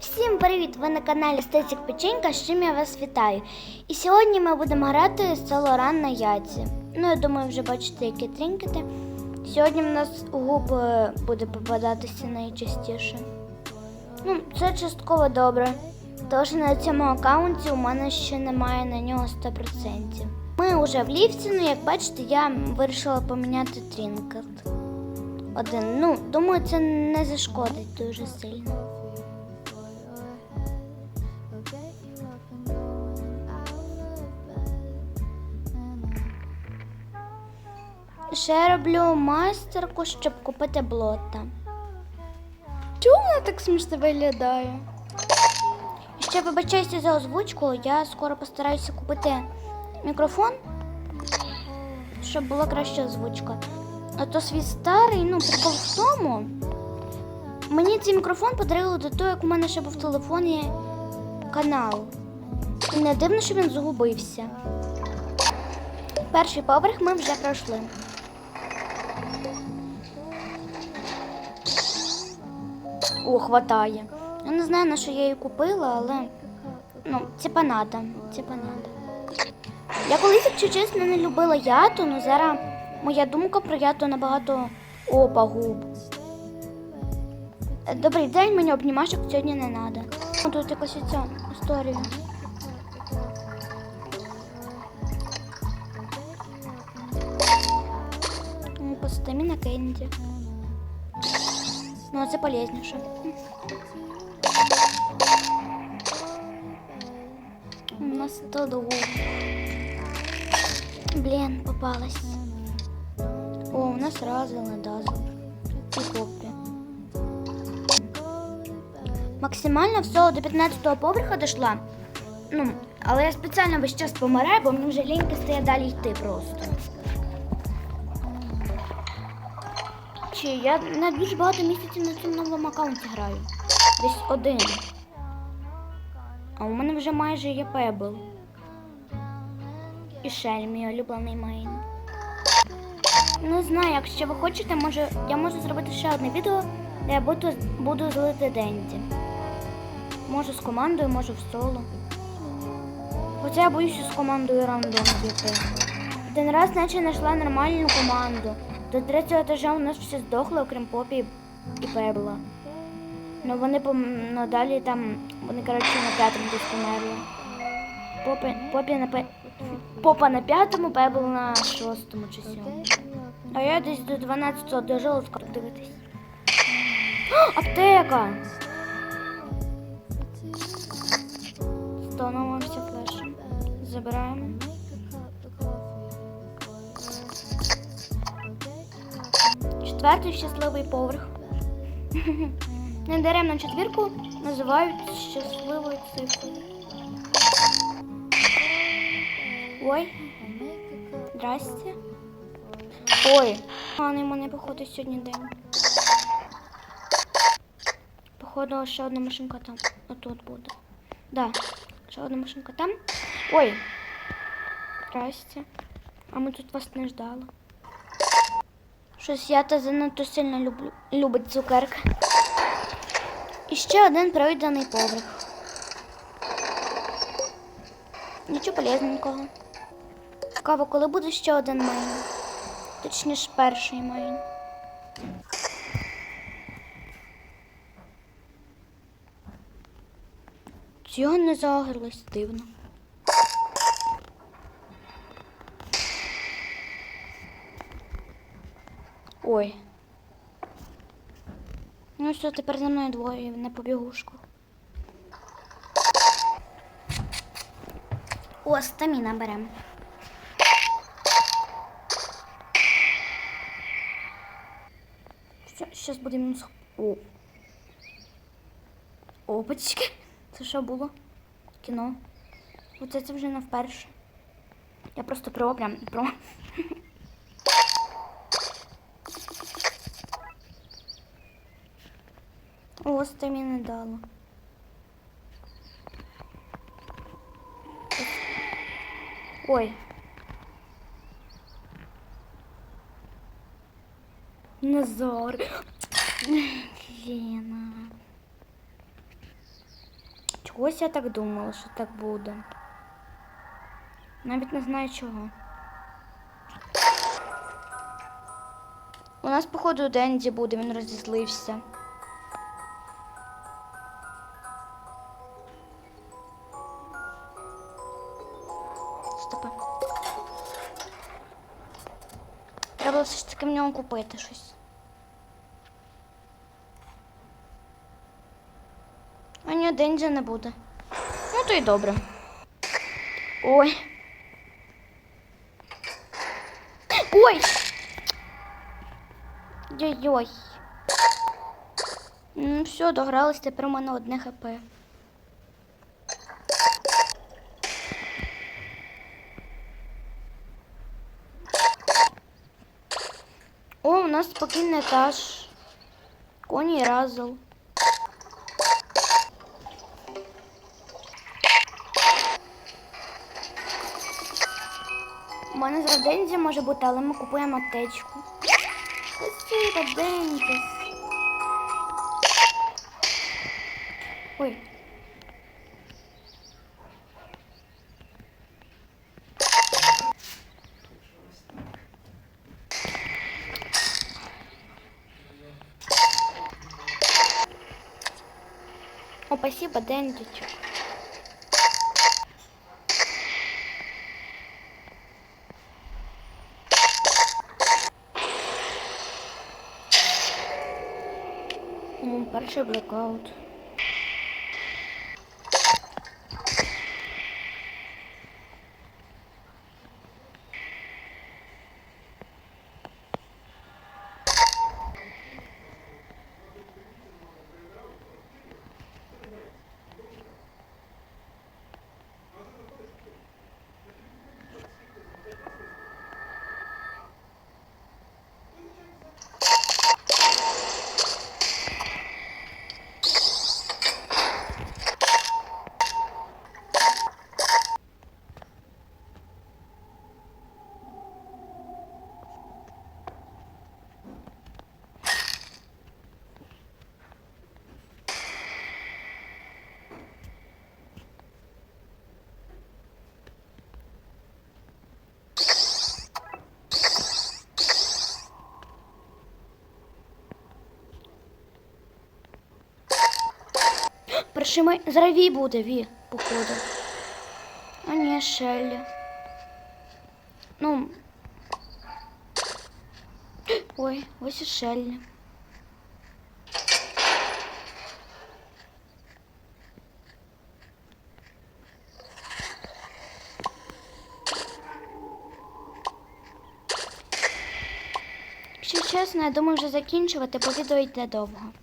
Всім привіт! Ви на каналі Стецік Печенька, з чим я вас вітаю. І сьогодні ми будемо грати Солоран на яйці. Ну, я думаю, вже бачите, які трінкети. Сьогодні в нас у губ е, буде попадатися найчастіше. Ну, це частково добре. Тож на цьому аккаунті у мене ще немає на нього 100%. Ми вже в ліфті, ну як бачите, я вирішила поміняти трінкет. Один. Ну, думаю, це не зашкодить дуже сильно. Ще роблю майстерку, щоб купити блота. Чому вона так смішно виглядає? Ще вибачаюся за озвучку, я скоро постараюся купити мікрофон, щоб була краща озвучка. А то свій старий, ну, прикол в тому. Мені цей мікрофон подарили до того, як у мене ще був в телефоні канал. І не дивно, що він загубився. Перший поверх ми вже пройшли. О, хватає. Я не знаю, на що я її купила, але ну, типа надо. Типа надо. Я колись, якщо чесно, не любила яту, але зараз моя думка про яту набагато опа губ. Е, Добрий день, мені обнімашок сьогодні не треба. Тут якась ця історія. Ну, Постаміна Кенді. Ну, це полезніше. У нас то довго. Блін, попалась. О, у нас разил на дазл. І попі. Максимально всього до 15-го поверха дійшла. Ну, але я спеціально весь час помираю, бо мені вже ліньки стає далі йти просто. Чи я на багато місяців на цьому новому аккаунті граю. Десь один. А у мене вже майже є пебл. І Шель, мій улюблений мейн. Не знаю, якщо ви хочете, може, я можу зробити ще одне відео, де я буду, буду злити Денді. Може з командою, може в соло. Хоча я боюся з командою рандом піти. Один раз наче знайшла нормальну команду. До третього етажа у нас всі здохли, окрім Попі і Пебла. Ну вони ну, далі там, вони, коротше, на п'ятому десь померли. Попі, Попі на пе... Попа на п'ятому, Пебл на шостому чи сьомому. А я десь до 12-го дожила, скоро дивитись. О, аптека! Становимося флешем. Забираємо. Четвертий щасливий поверх. Недаремно четвірку називають щасливою цифрою. Ой. Здрасте. Ой. Поганий мене, походу, сьогодні день. Походу, ще одна машинка там. Отут буде. Да. Ще одна машинка там. Ой. Здрасте. А ми тут вас не ждали. Щось я та занадто сильно люблю, любить цукерки. І ще один пройдений поверх. Нічого полезненького. Цікаво, коли буде ще один мейн. Точніше, перший мейн. Цього не загрилось дивно. Ой. Ну все, тепер за мною двоє на побігушку. О, стаміна беремо. Зараз буде мінус. О. Опачки. Це що було? Кіно. Оце це вже не вперше. Я просто про прям про. О, стаміни дало. Ой. Назар. Лена. Чогось я так думала, що так буде. Навіть не знаю чого. У нас, походу, Денді буде, він розізлився. Треба все ж таки в нього купити щось. А ні, Денді не буде. Ну, то й добре. Ой. Ой! Йой-йой. Ну все, догрались, тепер у мене одне хп. О, у нас спокійний етаж. Коні разл. У мене зараз Дензі може бути, але ми купуємо аптечку. Спасибо, Дензі. Ой. О, спасибо, Дэндичек. Перший блокаут. Пришимай. Зараз Ві буде, Ві, походу. А ні, Шеллі. Ну. Ой, ось і Шеллі. Якщо чесно, я думаю вже закінчувати, бо відео йде довго.